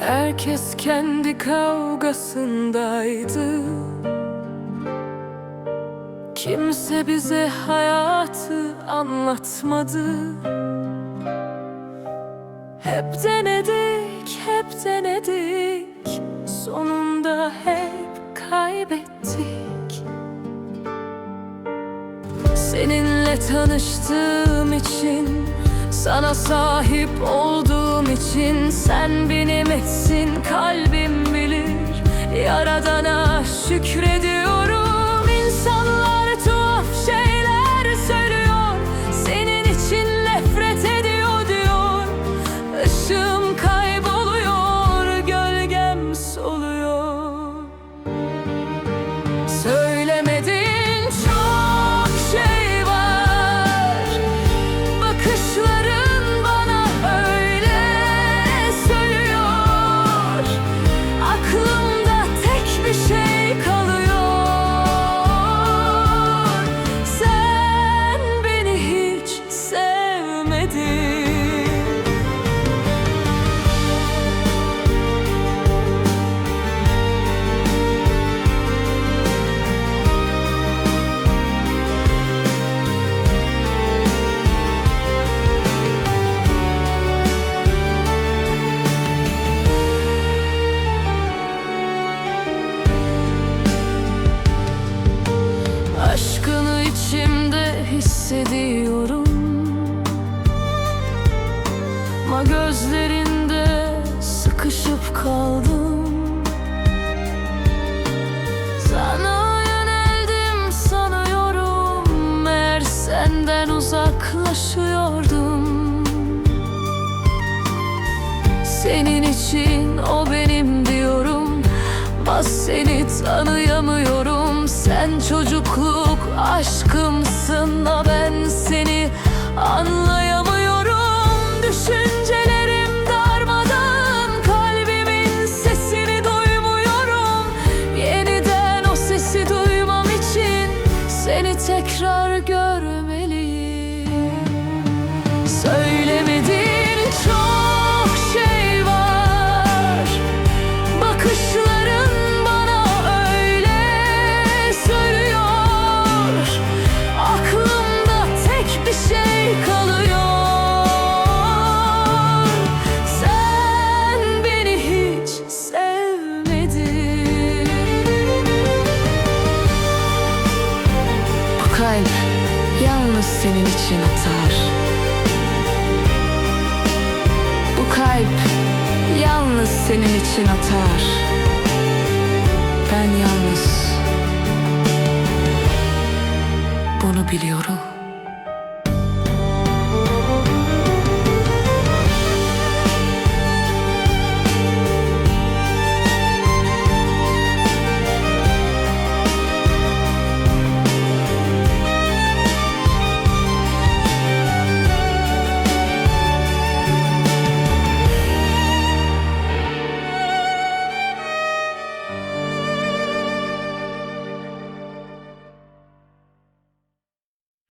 Herkes kendi kavgasındaydı. Kimse bize hayatı anlatmadı. Hep denedik, hep denedik. Sonunda hep kaybettik. Seninle tanıştığım için Sana sahip olduğum için Sen benim etsin kalbim bilir. Yaradana şükrediyorum dedim Ama gözlerinde sıkışıp kaldım. Sana yöneldim sanıyorum Meğer senden uzaklaşıyordum. Senin için o benim diyorum. Bas seni tanıyamıyorum. Sen çocukluk aşkımsın da ben seni anlayamıyorum Seni tekrar görmeliyim senin için atar. Bu kalp yalnız senin için atar. Ben yalnız bunu biliyorum